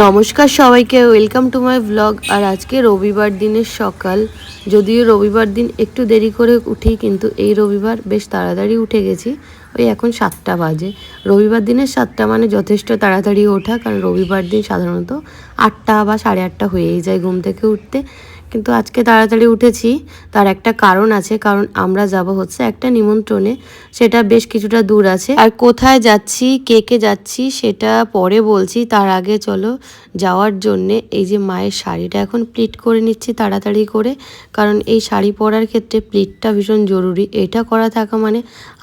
নমস্কার সবাইকে welcome to my blog আর আজকে রবিবার দিনের সকাল, যদিও রবিবার দিন একটু দেরি করে উঠি, কিন্তু এই রবিবার বেশ তাড়াতাড়ি উঠে গেছি। ওই এখন সাতটা বাজে। রবিবার দিনের সাতটা মানে যথেষ্ট তাড়াতাড়ি ওঠা, কারণ রবিবার দিন সাধারণত আটটা বা সাড়ে আটটা হয়েই যায় ঘুম থেকে উঠতে। কিন্তু আজকে তাড়াতাড়ি উঠেছি। তার একটা কারণ আছে, কারণ আমরা যাব হচ্ছে একটা নিমন্ত্রণে। সেটা বেশ কিছুটা দূর আছে। আর কোথায় যাচ্ছি, কে কে যাচ্ছি, সেটা পরে বলছি। তার আগে চলো, যাওয়ার জন্যে এই যে মায়ের শাড়িটা এখন প্লিট করে নিচ্ছি তাড়াতাড়ি করে। কারণ এই শাড়ি পরার ক্ষেত্রে প্লিটটা ভীষণ জরুরি। এটা করা থাকা মানে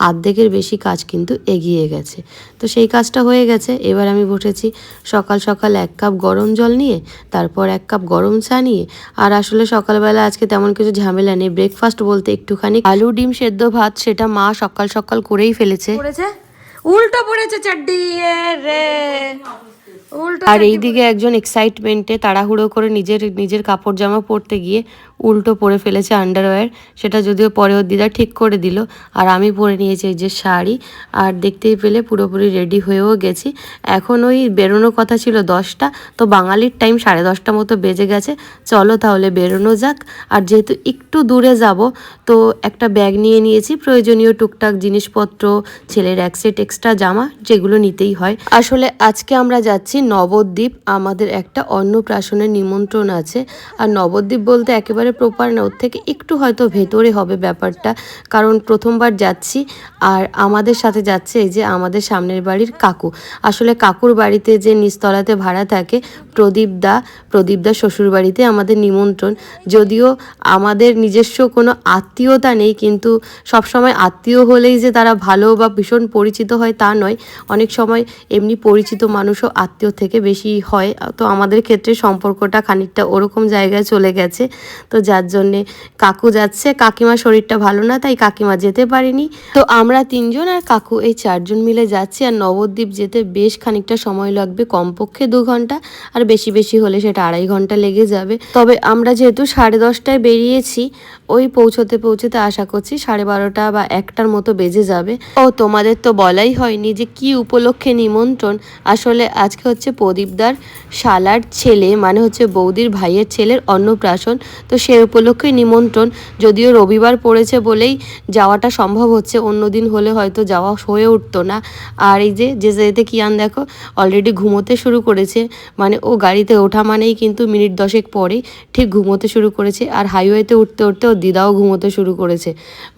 আর্ধেকের বেশি কাজ কিন্তু এগিয়ে গেছে। তো সেই কাজটা হয়ে গেছে। এবার আমি বসেছি সকাল সকাল এক কাপ গরম জল নিয়ে, তারপর এক কাপ গরম চা নিয়ে। আর আসলে সকালবেলা আজকে তেমন কিছু ঝামেলা নেই। ব্রেকফাস্ট বলতে একটুখানি আলু, ডিম, সেদ্ধ, ভাত, সেটা মা সকাল সকাল করেই ফেলেছে। উল্টো পড়েছে, চাড্ডি রে। উল্টো আর এইদিকে একজন এক্সাইটমেন্টে তাড়াহুড়ো করে নিজের নিজের কাপড় জামা পরতে গিয়ে উল্টো পরে ফেলেছে আন্ডারওয়্যার সেটা যদিও পরে ওর দিদা ঠিক করে দিল। আর আমি পরে নিয়েছি এই যে শাড়ি। আর দেখতেই পেলে পুরোপুরি রেডি হয়েও গেছি। এখন ওই বেরোনোর কথা ছিল দশটা। তো বাঙালির টাইম সাড়ে দশটা মতো বেজে গেছে। চলো তাহলে বেরোনো যাক। আর যেহেতু একটু দূরে যাব তো একটা ব্যাগ নিয়ে নিয়েছি। প্রয়োজনীয় টুকটাক জিনিসপত্র ছেলের এক সেট এক্সট্রা জামা যেগুলো নিতেই হয়। আসলে আজকে আমরা যাচ্ছি নবদ্বীপ আমাদের একটা অন্নপ্রাশনের নিমন্ত্রণ আছে। আর নবদ্বীপ বলতে একেবারে প্রপার না, ওর থেকে একটু হয়তো ভেতরে হবে ব্যাপারটা। কারণ প্রথমবার যাচ্ছি, আর আমাদের সাথে যাচ্ছে এই যে আমাদের সামনের বাড়ির কাকু। আসলে কাকুর বাড়িতে যে নিচতলাতে ভাড়া থাকে, প্রদীপ দা প্রদীপ দা শ্বশুর বাড়িতে আমাদের নিমন্ত্রণ। যদিও আমাদের নিজস্ব কোনো আত্মীয়তা নেই, কিন্তু সবসময় আত্মীয় হলেই যে তারা ভালো বা ভীষণ পরিচিত হয় তা নয়। অনেক সময় এমনি পরিচিত মানুষও আত্মীয় থেকে বেশি হয়। তো আমাদের ক্ষেত্রে সম্পর্কটা খানিকটা ওরকম জায়গায় চলে গেছে। তো যার জন্যে কাকু যাচ্ছে। কাকিমার শরীরটা ভালো না, তাই কাকিমা যেতে পারেনি। তো আমরা তিনজন আর কাকু এই চারজন মিলে যাচ্ছি। আর নবদ্বীপ যেতে বেশ খানিকটা সময় লাগবে কমপক্ষে দু ঘণ্টা। আর বেশি বেশি হলে সেটা আড়াই ঘণ্টা লেগে যাবে। তবে আমরা যেহেতু সাড়ে দশটায় বেরিয়েছি, ওই পৌঁছতে পৌঁছতে আশা করছি সাড়ে বারোটা বা একটার মতো বেজে যাবে। ও, তোমাদের তো বলাই হয়নি যে কি উপলক্ষে নিমন্ত্রণ। আসলে আজকে হচ্ছে প্রদীপদার শালার ছেলে মানে হচ্ছে বৌদির ভাইয়ের ছেলের অন্নপ্রাশন। তো সে উপলক্ষে নিমন্ত্রণ। যদিও রবিবার পড়েছে বলেই যাওয়াটা সম্ভব হচ্ছে অন্যদিন হলে হয়তো যাওয়া হয়ে উঠতো না। আর এই যে যে যেতে কিয়ান দেখো অলরেডি ঘুমোতে শুরু করেছে। মানে ও গাড়িতে ওঠা মানেই কিন্তু মিনিট দশেক পরেই ঠিক ঘুমোতে শুরু করেছে। আর হাইওয়েতে উঠতে উঠতে ও দিদাও ঘুমোতে শুরু করেছে।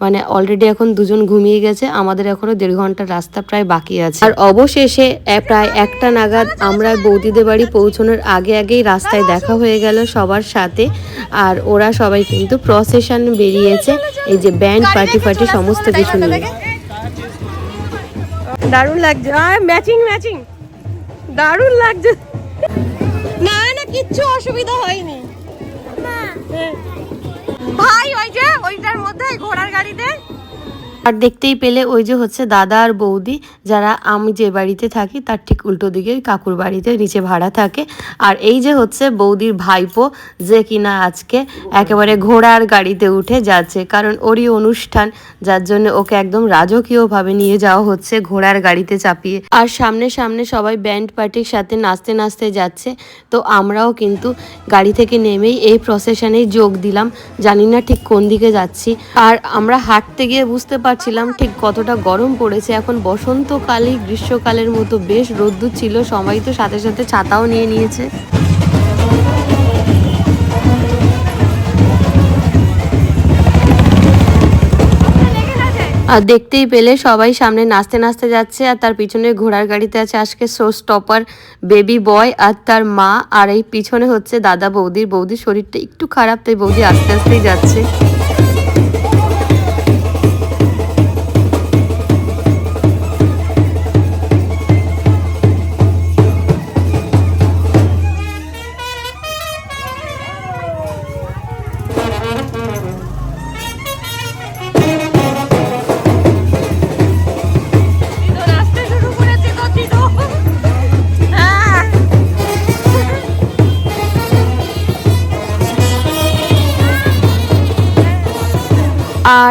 মানে অলরেডি এখন দুজন ঘুমিয়ে গেছে, আমাদের এখনও দেড় ঘণ্টার রাস্তা প্রায় বাকি আছে। আর অবশেষে প্রায় একটা নাগাদ আমরা বৌদিদের বাড়ি পৌঁছানোর আগে আগেই রাস্তায় দেখা হয়ে গেল সবার সাথে। আর ওরা সবাই কিন্তু প্রসেশন বেরিয়েছে এই যে ব্যান্ড পার্টি ফার্টি সমস্ত কিছু নিয়ে। দারুণ লাগছে। আর ম্যাচিং ম্যাচিং দারুণ লাগছে। না না কিচ্ছু অসুবিধা হয়নি। হ্যাঁ। ভাই ওই যে ওইটার মধ্যে ঘোড়ার গাড়িতে আর দেখতেই পেলে ওই যে হচ্ছে দাদা আর বৌদি, যারা আমি যে বাড়িতে থাকি তার ঠিক উল্টো দিকে কাকুর বাড়িতে নিচে ভাড়া থাকে। আর এই যে হচ্ছে বৌদির ভাইপো যে কিনা আজকে একেবারে ঘোড়ার গাড়িতে উঠে যাচ্ছে, কারণ ওরই অনুষ্ঠান, যার জন্য ওকে একদম রাজকীয়ভাবে নিয়ে যাওয়া হচ্ছে ঘোড়ার গাড়িতে চাপিয়ে। আর সামনে সামনে সবাই ব্যান্ড পার্টির সাথে নাচতে নাচতে যাচ্ছে, তো আমরাও কিন্তু গাড়ি থেকে নেমেই এই প্রসেশনে যোগ দিলাম। জানি না ঠিক কোন দিকে যাচ্ছি। আর আমরা হাঁটতে গিয়ে বুঝতে পারছিলাম, ঠিক কতটা গরম পড়েছে। এখন বসন্তকালই, গ্রীষ্মকালের মতো বেশ রোদ্দুর ছিল, সবাই তো সাথে সাথে ছাতাও নিয়ে নিয়েছে। আর দেখতেই পেলে সবাই সামনে নাচতে নাচতে যাচ্ছে, আর তার পিছনে ঘোড়ার গাড়িতে আছে আজকে শো স্টপার বেবি বয়, আর তার মা, আর এই পিছনে হচ্ছে দাদা বৌদির বৌদির শরীরটা একটু খারাপ, তাই বৌদি আস্তে আস্তেই যাচ্ছে।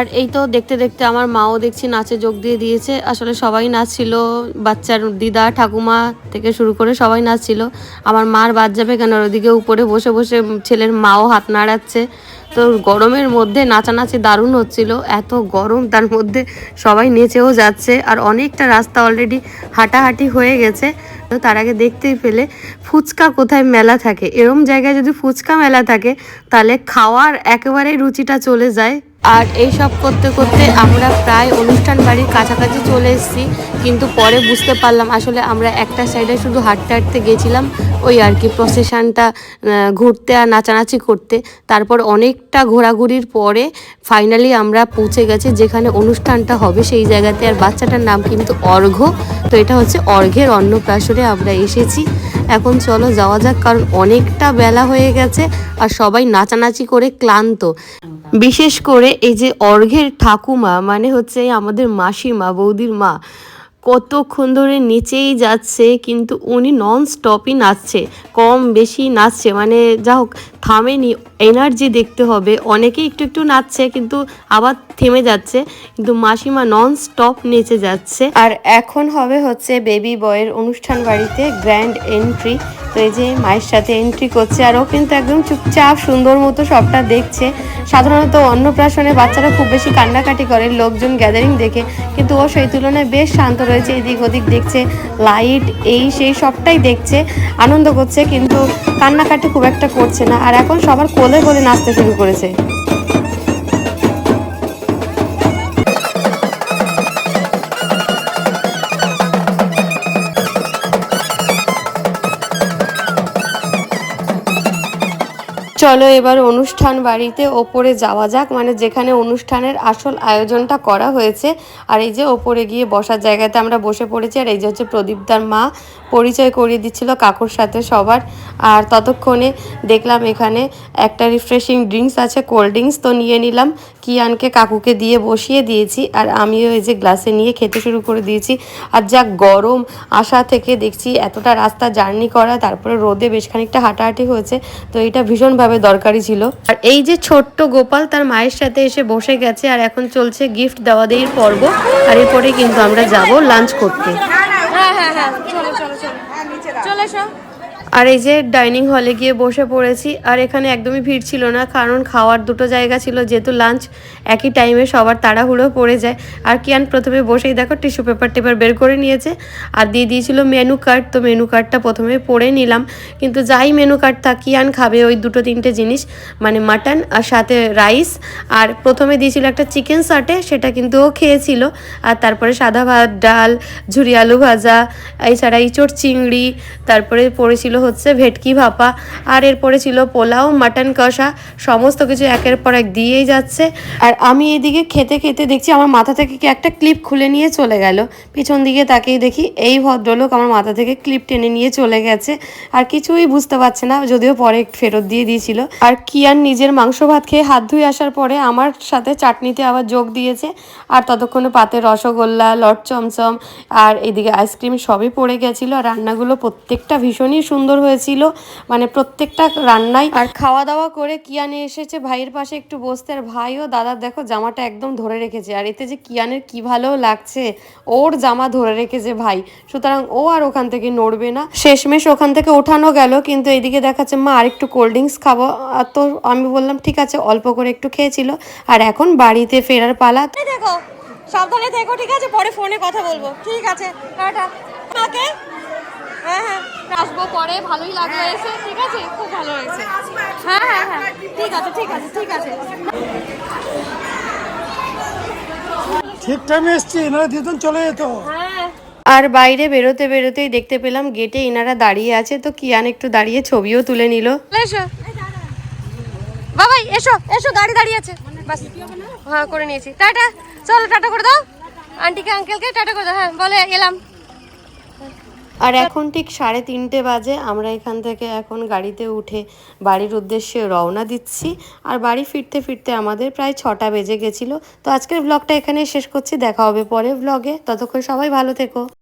আর এই তো দেখতে দেখতে আমার মাও দেখছি নাচে যোগ দিয়ে দিয়েছে। আসলে সবাই নাচছিল, বাচ্চার দিদা, ঠাকুমা থেকে শুরু করে সবাই নাচছিল। আমার মার বাদ যাবে কেন? ওদিকে উপরে বসে বসে ছেলের মাও হাত নাড়াচ্ছে। তো গরমের মধ্যে নাচানাচি দারুণ হচ্ছিল। এত গরম, তার মধ্যে সবাই নেচেও যাচ্ছে। আর অনেকটা রাস্তা অলরেডি হাঁটাহাঁটি হয়ে গেছে। তো তার আগে দেখতেই পেলে ফুচকা কোথায় মেলা থাকে। এরম জায়গায় যদি ফুচকা মেলা থাকে, তাহলে খাওয়ার একেবারেই রুচিটা চলে যায়। আর এই সব করতে করতে আমরা প্রায় অনুষ্ঠান বাড়ির কাছাকাছি চলে এসেছি, কিন্তু পরে বুঝতে পারলাম আসলে আমরা একটা সাইডে শুধু হাঁটতে হাঁটতে গেছিলাম, ওই আর কি প্রসেশনটা ঘুরতে আর নাচানাচি করতে। তারপর অনেকটা ঘোরাঘুরির পরে ফাইনালি আমরা পৌঁছে গেছি যেখানে অনুষ্ঠানটা হবে, সেই জায়গাতে আর বাচ্চাটার নাম কিন্তু অর্ঘ। তো এটা হচ্ছে অর্ঘের অন্নপ্রাশনে আমরা এসেছি। এখন চলো যাওয়া যাক, কারণ অনেকটা বেলা হয়ে গেছে আর সবাই নাচানাচি করে ক্লান্ত। বিশেষ করে এই যে অর্ঘের ঠাকুমা মানে হচ্ছে আমাদের মাসিমা বৌদির মা কতক্ষণ ধরে নেচেই যাচ্ছে, কিন্তু উনি নন স্টপই নাচছে কম বেশি নাচছে। মানে যা হোক, থামেনি এনার্জি দেখতে হবে। অনেকেই একটু একটু নাচছে, কিন্তু আবার থেমে যাচ্ছে। কিন্তু মাসিমা নন স্টপ নেচে যাচ্ছে। আর এখন হবে হচ্ছে বেবি বয়ের অনুষ্ঠান বাড়িতে গ্র্যান্ড এন্ট্রি তো এই যে মায়ের সাথে এন্ট্রি করছে, আর ও কিন্তু একদম চুপচাপ সুন্দর মতো সবটা দেখছে। সাধারণত অন্নপ্রাশনে বাচ্চারা খুব বেশি কান্নাকাটি করে, লোকজন গ্যাদারিং দেখে। কিন্তু ও সেই তুলনায় বেশ শান্ত রয়েছে, এদিক ওদিক দেখছে লাইট এই সেই সবটাই দেখছে, আনন্দ করছে, কিন্তু কান্নাকাটি খুব একটা করছে না। আর এখন সবার কোলে কোলে নাচতে শুরু করেছে। চলো এবার অনুষ্ঠান বাড়িতে ওপরে যাওয়া যাক। মানে যেখানে অনুষ্ঠানের আসল আয়োজনটা করা হয়েছে। আর এই যে ওপরে গিয়ে বসার জায়গাতে আমরা বসে পড়েছি। আর এই যে হচ্ছে প্রদীপদার মা পরিচয় করিয়ে দিচ্ছিল কাকুর সাথে সবার। আর ততক্ষণে দেখলাম এখানে একটা রিফ্রেশিং ড্রিঙ্কস আছে কোল্ড ড্রিঙ্কস তো নিয়ে নিলাম। কিয়ানকে কাকুকে দিয়ে বসিয়ে দিয়েছি। আর আমিও এই যে গ্লাসে নিয়ে খেতে শুরু করে দিয়েছি। আর যা গরম আসা থেকে দেখছি এতটা রাস্তা জার্নি করা, তারপরে রোদে বেশ খানিকটা হাঁটাহাঁটি হয়েছে। তো এটা ভীষণভাবে দরকারি ছিল। আর এই যে ছোট্ট গোপাল তার মায়ের সাথে এসে বসে গেছে আর এখন চলছে গিফট দেওয়া দেওয়ির পর্ব। আর এরপরে কিন্তু আমরা যাব লাঞ্চ করতে। হ্যাঁ হ্যাঁ হ্যাঁ চলো চলো চলো। চলে এসো। আর এই যে ডাইনিং হলে গিয়ে বসে পড়েছি, আর এখানে একদমই ভিড় ছিল না, কারণ খাওয়ার দুটো জায়গা ছিল, যেহেতু লাঞ্চ একই টাইমে সবার তাড়াহুড়ো পড়ে যায়। আর কিয়ান প্রথমে বসেই দেখো টিস্যু পেপার টেপার বের করে নিয়েছে, আর দিয়ে দিয়েছিল মেনু কার্ড তো মেনু কার্ডটা প্রথমে পড়ে নিলাম, কিন্তু যাই মেনু কার্ড থাক কিয়ান খাবে, ওই দুটো তিনটে জিনিস মানে মাটন আর সাথে রাইস আর প্রথমে দিয়েছিল একটা চিকেন সাটে সেটা কিন্তু ও খেয়েছিল। আর তারপরে সাদা ভাত, ডাল, ঝুরি আলু ভাজা, এছাড়া ইঁচড় চিংড়ি, তারপরে পড়েছিল হচ্ছে ভেটকি ভাপা, আর এরপরে ছিল পোলাও, মাটন কষা, সমস্ত কিছু একের পর এক দিয়েই যাচ্ছে। আর আমি এদিকে খেতে খেতে দেখছি আমার মাথা থেকে কি একটা ক্লিপ খুলে নিয়ে চলে গেল। পিছন দিকে তাকেই দেখি এই ভদ্রলোক আমার মাথা থেকে ক্লিপ টেনে নিয়ে চলে গেছে। আর কিছুই বুঝতে পারছে না, যদিও পরে ফেরত দিয়ে দিয়েছিল। আর কিয়ান নিজের মাংস ভাত খেয়ে হাত ধুয়ে আসার পরে আমার সাথে চাটনিতে আবার যোগ দিয়েছে। আর ততক্ষণে পাতে রসগোল্লা, লট চমচম, আর এদিকে আইসক্রিম সবই পড়ে গেছিল। আর রান্নাগুলো প্রত্যেকটা ভীষণই সুন্দর হয়েছিল। মানে প্রত্যেকটা রান্নাই আর খাওয়া দাওয়া করে কিয়ানে এসেছে ভাইয়ের পাশে একটু বসতে। আর ভাইও দাদার দেখো জামাটা একদম ধরে রেখেছে। আর এতে যে কিয়ানের কি ভালো লাগছে ওর জামা ধরে রেখেছে ভাই। সুতরাং ও আর ওখান থেকে নড়বে না। শেষমেশ ওখান থেকে ওঠানো গেল কিন্তু এদিকে দেখাচ্ছে মা আর একটু কোল্ড ড্রিঙ্কস খাব। আর তো আমি বললাম ঠিক আছে অল্প করে একটু খেয়েছিল। আর এখন বাড়িতে ফেরার পালা। দেখো সাবধানে থেকো ঠিক আছে? পরে ফোনে কথা বলব। ঠিক আছে টাটা। মাকে? হ্যাঁ হ্যাঁ আসব পরে ভালোই লাগল এসে ঠিক আছে? খুব ভালো হয়েছে। হ্যাঁ হ্যাঁ হ্যাঁ ঠিক আছে ঠিক আছে ঠিক আছে। ঠিক টাইমে এসছি নাহলে দিদুন চলে যেত। হ্যাঁ। আর বাইরে বেরোতে বেরোতেই দেখতে পেলাম গেটে ইনারা দাঁড়িয়ে আছে তো কিয়ান একটু দাঁড়িয়ে ছবিও তুলে নিল। এসো। বাবাই এসো এসো গাড়ি দাঁড়িয়ে আছে। বাস। হ্যাঁ করে নিয়েছি। টাটা। চলো টাটা করে দাও। আন্টিকে আঙ্কেলকে টাটা করে দাও। হ্যাঁ বলে এলাম। আর এখন ঠিক সাড়ে তিনটে বাজে, আমরা এখান থেকে এখন গাড়িতে উঠে বাড়ির উদ্দেশ্যে রওনা দিচ্ছি। আর বাড়ি ফিরতে ফিরতে আমাদের প্রায় ছটা বেজে গেছিল। তো আজকের ব্লগটা এখানেই শেষ করছি, দেখা হবে পরের ব্লগে ততক্ষণ সবাই ভালো থেকো।